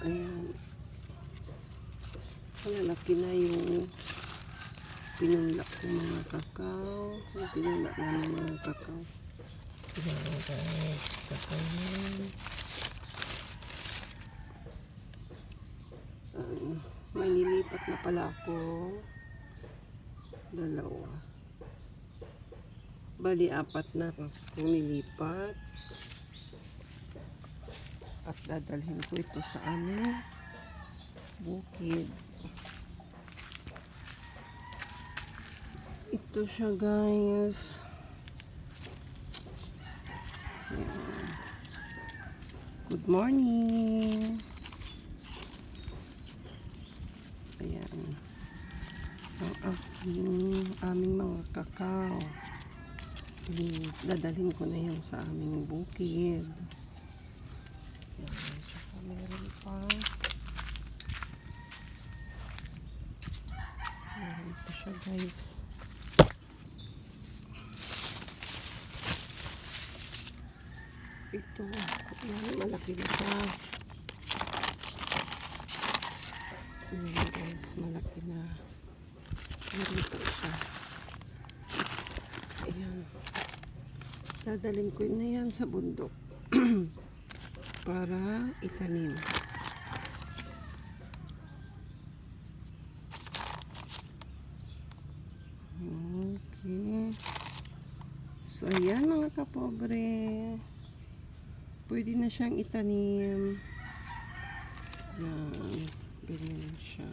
Ayan. Malalaki na yung pinunla kong mga kakao. Pinunla na ng mga kakao. Ayan guys, kakao yan. Ah, may nilipat na pala ako. Dalawa. Bali, apat na kung nilipat. At dadalhin ko ito sa aming bukid. Ito siya guys. Good morning. Ayan. Ang aking, aming mga kakao. Dadalhin ko na yan sa aming bukid. Ayan. Tsaka meron pa. Meron pa siya guys. Ito. Ayan, malaki na siya. Ayan guys, malaki na. Meron pa isa. Ayan. Dadalhin ko na yan sa bundok. Para itanim. Okay. So, ayan mga kapobre. Pwede na siyang itanim. Yan. Ganyan siya.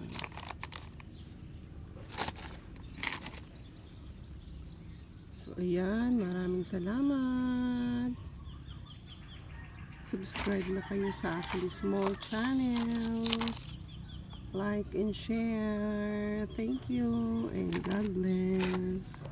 So, ayan. Maraming salamat. Subscribe na kayo sa aking small channel. Like and share. Thank you and God bless.